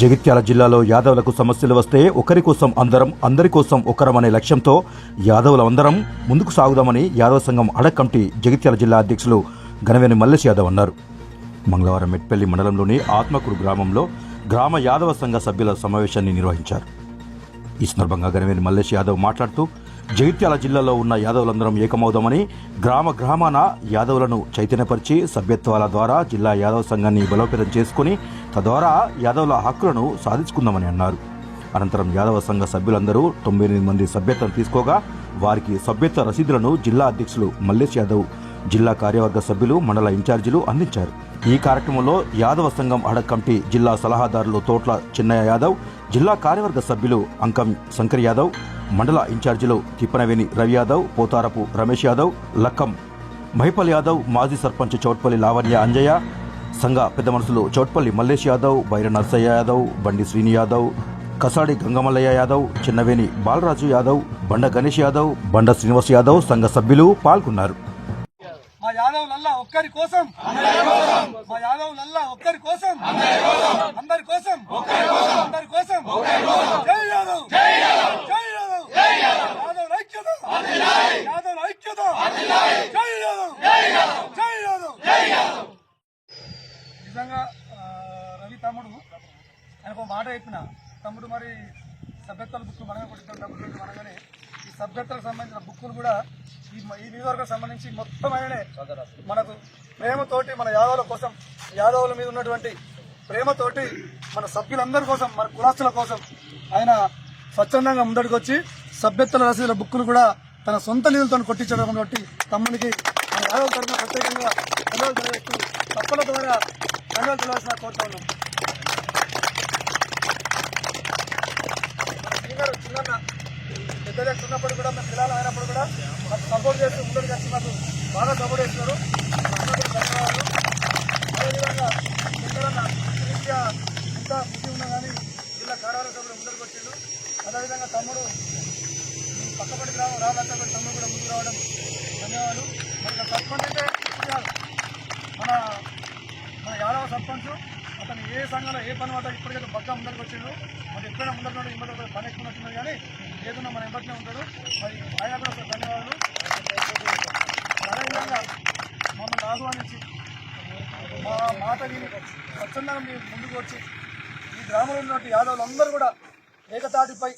జగిత్యాల జిల్లాలో యాదవులకు సమస్యలు వస్తే ఒకరి కోసం అందరం అందరి కోసం ఒకరం అనే లక్ష్యంతో యాదవుల అందరం ముందుకు సాగుదామని యాదవ సంఘం అడక్ కమిటీ జగిత్యాల జిల్లా అధ్యక్షులు గణవేని మల్లేష్ యాదవ్ అన్నారు. మంగళవారం మెట్పల్లి మండలంలోని ఆత్మకూరు గ్రామంలో గ్రామ యాదవ సంఘ సభ్యుల సమావేశాన్ని నిర్వహించారు. ఈ సందర్భంగా గణవేని మల్లేష్ యాదవ్ మాట్లాడుతూ జగిత్యాల జిల్లాలో ఉన్న యాదవులందరం ఏకమవుదామని గ్రామ గ్రామాన యాదవులను చైతన్యపరిచి సభ్యత్వాల ద్వారా జిల్లా యాదవ సంఘాన్ని బలోపేతం చేసుకుని తద్వారా యాదవుల హక్కులను సాధించుకుందామని అన్నారు. అనంతరం యాదవ సంఘ సభ్యులందరూ తొంభై ఎనిమిది మంది సభ్యత్వం తీసుకోగా వారికి సభ్యత్వ రసీదులను జిల్లా అధ్యక్షులు మల్లేష్ యాదవ్ జిల్లా కార్యవర్గ సభ్యులు మండల ఇన్ఛార్జీలు అందించారు. ఈ కార్యక్రమంలో యాదవ సంఘం అడ కమిటీ జిల్లా సలహాదారులు తోట్ల చిన్నయ్య యాదవ్ జిల్లా కార్యవర్గ సభ్యులు అంకం శంకర్ యాదవ్ మండల ఇన్ఛార్జీలు తిప్పనవేని రవి యాదవ్ పోతారపు రమేష్ యాదవ్ లక్కం మహిపల్ యాదవ్ మాజీ సర్పంచ్ చౌట్పల్లి లావణ్య అంజయ్య సంఘ పెద్ద మనుషులు చౌట్పల్లి మల్లేష్ యాదవ్ బైర నర్సయ్య యాదవ్ బండి శ్రీని యాదవ్ కసాడి గంగమల్లయ్య యాదవ్ చిన్నవేని బాలరాజు యాదవ్ బండ గణేష్ యాదవ్ బండ శ్రీనివాస్ యాదవ్ సంఘ సభ్యులు పాల్గొన్నారు. మా యాదవులల్లా ఒక్కరి కోసం. మా యాదవులల్లా ఒక్కరి కోసం అందరి కోసం అందరి కోసం జై యాదవ్ జై యాదవ్ యాదవ్ ఐక్యత యాదవ్ ఐక్యత జై యాదవ్ జై యాదవ్ నిజంగా ఆ, రవి తమ్ముడు ఆయనకు ఒక మాట చెప్పిన. తమ్ముడు మరి సభ్యత్వాల బుక్ మనమే కొట్టిద్దాం తమ్ముడు మనగానే ఈ సభ్యత్వాలకు సంబంధించిన బుక్కులు కూడా ఈ ఈ నియోజకవర్గం సంబంధించి మొత్తం ఆయననే మనకు ప్రేమతోటి మన యాదవుల కోసం యాదవుల మీద ఉన్నటువంటి ప్రేమతోటి మన సభ్యులందరి కోసం మన కులాస్తుల కోసం ఆయన స్వచ్ఛందంగా ముందడికి వచ్చి సభ్యత్వాల రసీదుల బుక్కులు కూడా తన సొంత నిధులతో కొట్టించడం కాబట్టి తమ్మునికి మన యాదవ తరఫున ప్రత్యేకంగా ధన్యవాదాలు తెలియజేస్తూ తప్పుల ద్వారా ధన్యవాదాలు తెలియాల్సిన కోరుతా ఉన్నాం శ్రీగారు చిన్న పెద్దలు ఉన్నప్పుడు కూడా మేము పిల్లలు అయినప్పుడు కూడా మాకు సపోర్ట్ చేస్తూ ముందుకు వచ్చి మాకు బాగా సపోర్ట్ చేస్తున్నారు. అందరికీ ధన్యవాదాలు. అదేవిధంగా పిల్లలన్న రీత్యా ఎంత బుద్ధి ఉన్నా కానీ జిల్లా కార్యాలయ సభ్యులు ముందరికి వచ్చిండు అదేవిధంగా తమ్ముడు పక్కపడి గ్రామం రావాలంటే తమ్ముడు కూడా ముందుకు రావడం ధన్యవాదాలు. మరి సర్పంచ్ అంటే మన మన యాదవ సర్పంచ్ ఏ సంఘంలో ఏ పని వాటో ఇప్పటికైతే పక్కా ముందరికి వచ్చిండు మరి ఎక్కడైనా ముందరున్నాడు ఇమ్మడి పని ఎక్కువ కానీ ఏదన్నా మన ఎంబటినే ఉంటాడు మరి ఆయన కూడా ధన్యవాదాలు. అదేవిధంగా మమ్మల్ని ఆహ్వానించి మా మాట విని స్వచ్ఛందంగా మీరు ముందుకు వచ్చి ఈ గ్రామంలో ఉన్నటువంటి యాదవులందరూ కూడా ఏకతాటిపై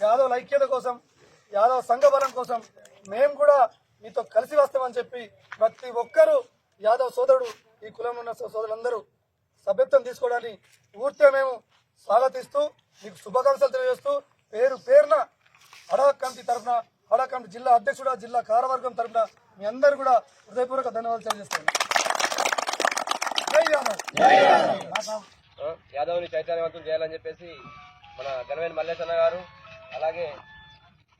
యాదవుల ఐక్యత కోసం యాదవ సంఘబలం కోసం మేము కూడా మీతో కలిసి వస్తామని చెప్పి ప్రతి ఒక్కరూ యాదవ్ సోదరుడు ఈ కులంలో ఉన్న సో- సోదరులందరూ సభ్యత్వం తీసుకోవడాన్ని పూర్తిగా మేము స్వాగతిస్తూ మీకు శుభాకాంక్షలు తెలియజేస్తూ పేరు పేరున అడవ కమిటీ తరఫున అడవ కమిటీ జిల్లా అధ్యక్షుడు జిల్లా కార్యవర్గం తరఫున మీ అందరూ కూడా హృదయపూర్వక ధన్యవాదాలు తెలియజేస్తాను. యాదవ్ని చైతన్యవంతం చేయాలని చెప్పేసి మన గణవేని మల్లేశన్న గారు అలాగే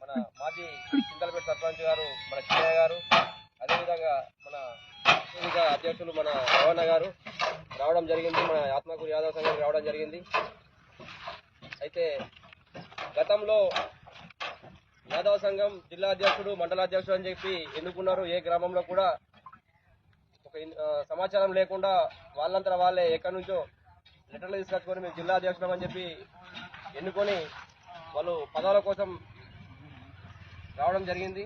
మన మాజీ చింతలపేట సర్పంచ్ గారు మన చిన్నయ్య గారు అదేవిధంగా మన అధ్యక్షులు మన రవణ గారు రావడం జరిగింది. మన ఆత్మకూరు యాదవ్ సంఘం రావడం జరిగింది. అయితే గతంలో యాదవ సంఘం జిల్లా అధ్యక్షుడు మండల అధ్యక్షుడు అని చెప్పి ఎన్నుకున్నారు. ఏ గ్రామంలో కూడా ఒక సమాచారం లేకుండా వాళ్ళంతా వాళ్ళే ఎక్కడి నుంచో లెటర్లు తీసుకొచ్చుకొని మేము జిల్లా అధ్యక్షులం అని చెప్పి ఎన్నుకొని వాళ్ళు పదవుల కోసం రావడం జరిగింది.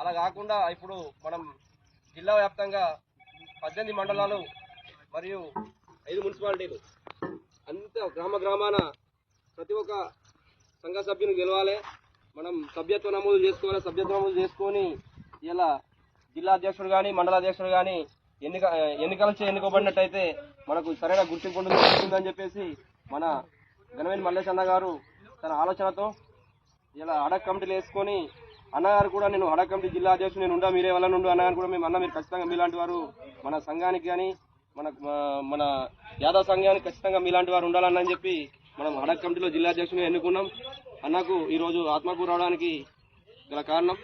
అలా కాకుండా ఇప్పుడు మనం జిల్లా వ్యాప్తంగా పద్దెనిమిది మండలాలు మరియు ఐదు మున్సిపాలిటీలు. అంత గ్రామ గ్రామాన ప్రతి ఒక్క సంఘ సభ్యుని గెలవాలి. మనం సభ్యత్వ నమోదు చేసుకోవాలి. సభ్యత్వ నమోదు చేసుకొని ఇలా జిల్లా అధ్యక్షుడు కానీ మండల అధ్యక్షుడు కానీ ఎన్నిక ఎన్నికలచే ఎన్నుకోబడినట్టయితే మనకు సరైన గుర్తింపు ఉంటుంది ఉంటుందని చెప్పేసి మన గణవేణి మల్లేష్ అన్న గారు తన ఆలోచనతో ఇలా అడక్ కమిటీలు వేసుకొని అన్నగారు కూడా నేను అడక్ కమిటీ జిల్లా అధ్యక్షుడు నేను ఉండా మీరే వల్ల నుండు అన్నగారు కూడా మేము అన్న మీరు ఖచ్చితంగా మీలాంటి వారు మన సంఘానికి కానీ మన మన యాదవ సంఘానికి ఖచ్చితంగా మీలాంటి వారు ఉండాలని చెప్పి మనం అడక్ కమిటీలో జిల్లా అధ్యక్షుడిని ఎన్నుకున్నాం. అన్నకు ఈరోజు ఆత్మకూరు రావడానికి గల కారణం.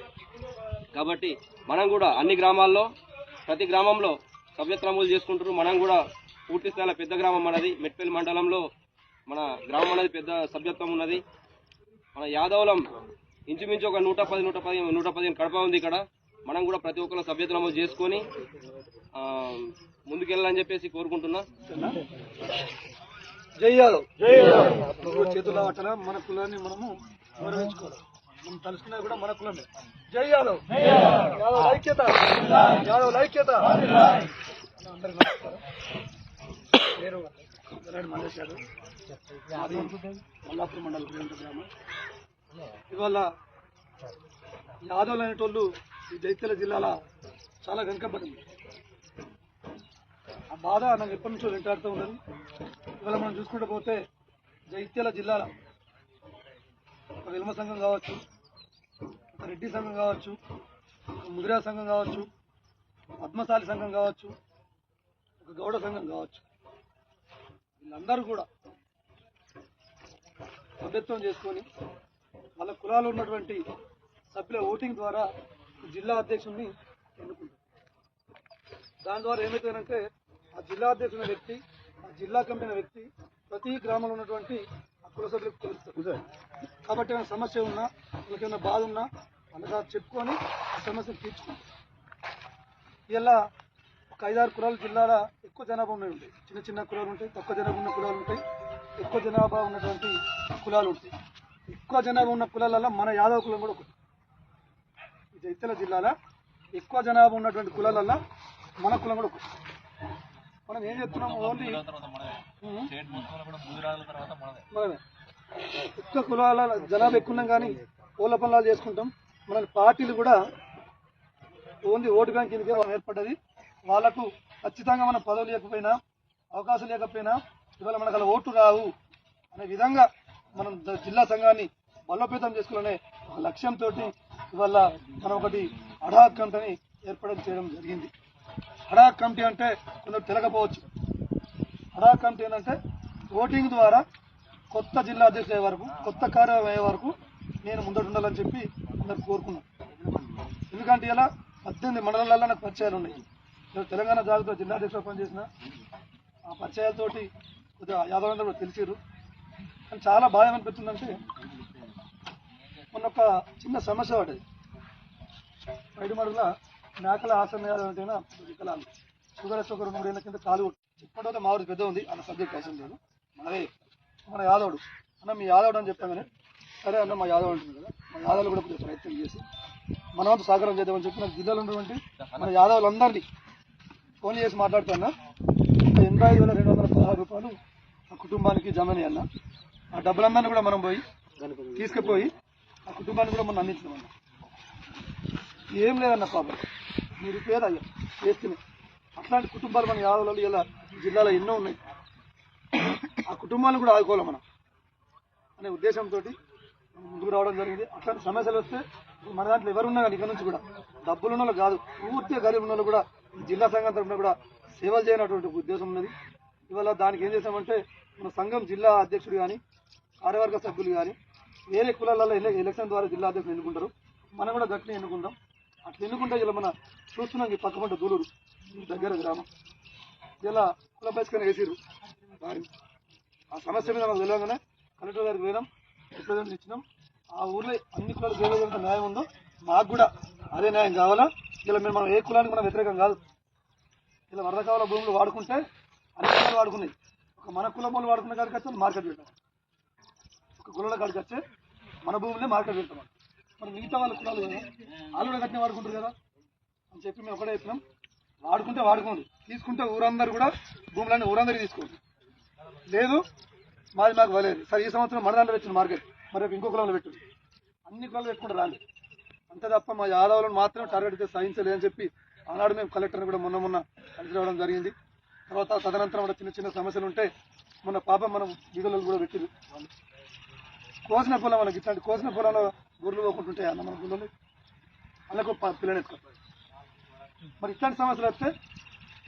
కాబట్టి మనం కూడా అన్ని గ్రామాల్లో ప్రతి గ్రామంలో సభ్యత్వ నమోదు చేసుకుంటారు మనం కూడా పూర్తి స్థాయిలో పెద్ద గ్రామం మనది మెట్పల్లి మండలంలో మన గ్రామం అనేది పెద్ద సభ్యత్వం ఉన్నది. మన యాదవులం ఇంచుమించు ఒక నూట పది నూట పది నూట పదిహేను కడప ఉంది ఇక్కడ. మనం కూడా ప్రతి ఒక్కరు సభ్యత్వ నమోదు చేసుకొని ముందుకెళ్ళాలని చెప్పేసి కోరుకుంటున్నా. జై యాదవ్. చేతుల్లో పట్టాల మన కులాన్ని మనము గౌరవించుకోవాలి మనం తలుసుకున్నది కూడా మన కులమే. జై యాదవ్. యాదవ్. ఐక్యత. యాదవ్ ఐక్యత. అందరికీ నమస్కారం. పేరు గరాడి మల్లేష్ యాదవ్ మాది మల్లాపురం మండలం ప్రియంక గ్రామం. ఇవాళ యాదవులు అనేటోళ్ళు ఈ జైత్యాల జిల్లాలో చాలా వెనుకబడింది బాధ నాకు ఎప్పటి నుంచో వెంటాడుతూ ఉన్నది. ఇవాళ మనం చూసుకుంటూ పోతే జైత్యాల జిల్లాల ఒక విల్మ సంఘం కావచ్చు ఒక రెడ్డి సంఘం కావచ్చు ఒక ముదిరా సంఘం కావచ్చు పద్మశాలి సంఘం కావచ్చు ఒక గౌడ సంఘం కావచ్చు. వీళ్ళందరూ కూడా సభ్యత్వం చేసుకొని వాళ్ళ కులాలు ఉన్నటువంటి సభ్యుల ఓటింగ్ ద్వారా జిల్లా అధ్యక్షుడిని ఎన్నుకుంటారు. దాని ద్వారా ఏమవుతుందంటే ఆ జిల్లా అధ్యక్షుల వ్యక్తి ఆ జిల్లా కమిటీ వ్యక్తి ప్రతి గ్రామంలో ఉన్నటువంటి ఆ కుల సభ్యులకు తెలుస్తుంది కాబట్టి ఏమైనా సమస్య ఉన్నా వాళ్ళకి ఏమైనా బాధ ఉన్నా వాళ్ళకి చెప్పుకొని ఆ సమస్యను తీర్చుకుంటారు ఇలా ఒక ఐదారు కులాలు జిల్లాలో ఎక్కువ జనాభా ఉన్నాయి. ఉంటాయి చిన్న చిన్న కులాలు ఉంటాయి తక్కువ జనాభా ఉన్న కులాలు ఉంటాయి ఎక్కువ జనాభా ఉన్నటువంటి కులాలు ఉంటాయి. ఎక్కువ జనాభా ఉన్న కులాలలో మన యాదవ కులం కూడా ఒకటి. ఈ జైత్యాల జిల్లాలో ఎక్కువ జనాభా ఉన్నటువంటి కులాలలో మన కులం కూడా ఒకటి. మనం ఏం చెప్తున్నాం ఓన్లీ ఎక్కువ కులాల జనాభా ఎక్కువ ఉన్నాం కానీ కోళ్ళ పనులు చేసుకుంటాం. మన పార్టీలు కూడా ఓన్లీ ఓటు బ్యాంక్ కిందకే ఏర్పడ్డది. వాళ్ళకు ఖచ్చితంగా మనం పదవి లేకపోయినా అవకాశం లేకపోయినా ఇవాళ మనకు అలా ఓటు రావు అనే విధంగా మనం జిల్లా సంఘాన్ని బలోపేతం చేసుకునే ఒక లక్ష్యంతో ఇవాళ మనం ఒకటి అడాక్ ఏర్పాటు చేయడం జరిగింది. అడాక్ కమిటీ అంటే కొందరు తెలకపోవచ్చు అడాక్ కమిటీ ఏంటంటే ఓటింగ్ ద్వారా కొత్త జిల్లా అధ్యక్షులు అయ్యే వరకు కొత్త కార్యక్రమం అయ్యే వరకు నేను ముందట ఉండాలని చెప్పి అందరు కోరుకున్నాను ఎందుకంటే ఇలా పద్దెనిమిది మండలాల్లో నాకు పరిచయాలు ఉన్నాయి. నేను తెలంగాణ జాబితా జిల్లా అధ్యక్షులు పనిచేసిన ఆ పరిచయాలతోటి కొద్దిగా యాదవ్ కూడా తెలిసిరు కానీ చాలా బాధ అనిపిస్తుందంటే మొన్న ఒక చిన్న సమస్య పడ్డది. పైడిమడుగుల మేకల ఆసనాలు అంటేనా వికలాలు షుగర్ షుగర్ మూడేళ్ళ కింద కాలు చెప్పడంతో మా ఊరి పెద్ద ఉంది అన్న సబ్జెక్ట్ అవసరం లేదు. మనదే మన యాదవుడు. అన్న మీ యాదవుడు అని చెప్పామని సరే అన్న మా యాదవ్ ఉంటుంది కదా. మా యాదవులు కూడా కొంచెం ప్రయత్నం చేసి మన వంతు సహకారం చేద్దామని చెప్పి నాకు జిల్లాలో ఉన్నటువంటి మన యాదవులందరినీ ఫోన్ చేసి మాట్లాడుతున్నా ఎనభై ఐదు వేల రెండు వందల పదహారు రూపాయలు ఆ కుటుంబానికి జమని అన్న. ఆ డబ్బులందరినీ కూడా మనం పోయి తీసుకుపోయి ఆ కుటుంబాన్ని కూడా మనం అందించినామన్న ఏం లేదన్న పాపం మీరు పేద అయ్యా అట్లాంటి కుటుంబాలు మన యాదవులలో ఇలా జిల్లాలో ఎన్నో ఉన్నాయి. ఆ కుటుంబాలను కూడా ఆదుకోవాలి మనం. అనే ఉద్దేశంతో ముందుకు రావడం జరిగింది. అట్లాంటి సమస్యలు వస్తే మన దాంట్లో ఎవరున్నా కానీ ఇక్కడ నుంచి కూడా డబ్బులు ఉన్న వాళ్ళు కాదు పూర్తిగా గరీబ్ ఉన్న వాళ్ళు కూడా జిల్లా సంఘం తరఫున కూడా సేవలు చేయనటువంటి ఉద్దేశం ఉన్నది. ఇవాళ దానికి ఏం చేసామంటే మన సంఘం జిల్లా అధ్యక్షుడు కానీ కార్యవర్గ సభ్యులు కానీ వేరే కులాలలో ఎలక్షన్ ద్వారా జిల్లా అధ్యక్షులు ఎన్నుకుంటారు. మనం కూడా గట్టిని ఎన్నుకుంటాం. అట్లా ఎన్నుకుంటే ఇలా మన చూస్తున్నాం ఈ పక్క పంట దూలూరు. దగ్గర గ్రామం. ఇలా కుల బహిష్కరణ వేసిరు వారి ఆ సమస్య మీద మాకు తెలియగానే కలెక్టర్ గారికి పోయినాం రిప్రజెంట్ ఇచ్చినాం. ఆ ఊర్లో అన్ని కులాలకు ఏ న్యాయం ఉందో మాకు కూడా అదే న్యాయం కావాలా? ఇలా మేము మనం ఏ కులానికి మనం వ్యతిరేకం కాదు. ఇలా వరద కావాల భూములు వాడుకుంటే అన్ని కులాలు వాడుకున్నాయి. ఒక మన కులం వాళ్ళు వాడుకున్న కాడికి వచ్చి మార్కెట్ పెట్టాం. ఒక కులాల కాడికి వచ్చే మన భూములే మార్కెట్ పెడతాం. మరి మిగతా వాళ్ళ కులాలు కదా? వాళ్ళు కూడా కట్టిన వాడుకుంటారు కదా? అని చెప్పి మేము ఒకటే చెప్పినాం వాడుకుంటే వాడుకోండి. తీసుకుంటే ఊరందరూ కూడా భూములన్నీ ఊరందరికీ తీసుకోండి. లేదు మాది మాకు వలేదు. సరే ఈ సంవత్సరం మన దాంట్లో పెట్టింది మార్కెట్. మరి రేపు ఇంకో కులంలో పెట్టు అన్ని కులాలు పెట్టుకుంటే రాండి అంతే తప్ప మా యాదవులను మాత్రం టార్గెట్ చేసి సహించలేదని చెప్పి ఆనాడు మేము కలెక్టర్ని కూడా మొన్న మొన్న కలిసి రావడం జరిగింది. తర్వాత తదనంతరం కూడా చిన్న చిన్న సమస్యలు ఉంటే మొన్న పాపం మనం వీడియోలు కూడా పెట్టింది కోసిన పొలం మనకి ఇట్లాంటి కోసిన పొలంలో గుర్రెలు పోకుంటుంటాయి అన్న మన గుర్రెలు అందులో పిల్లని ఎత్తుకో మరి ఇట్లాంటి సమస్యలు వస్తే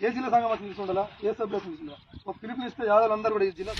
ఏ జిల్లా సంఘం తీసుకుండాలా? ఏ సభ్యులు తీసుకుండాలా? ఒక పిలుపునిస్తే యాదవులు అందరూ కూడా ఈ జిల్లా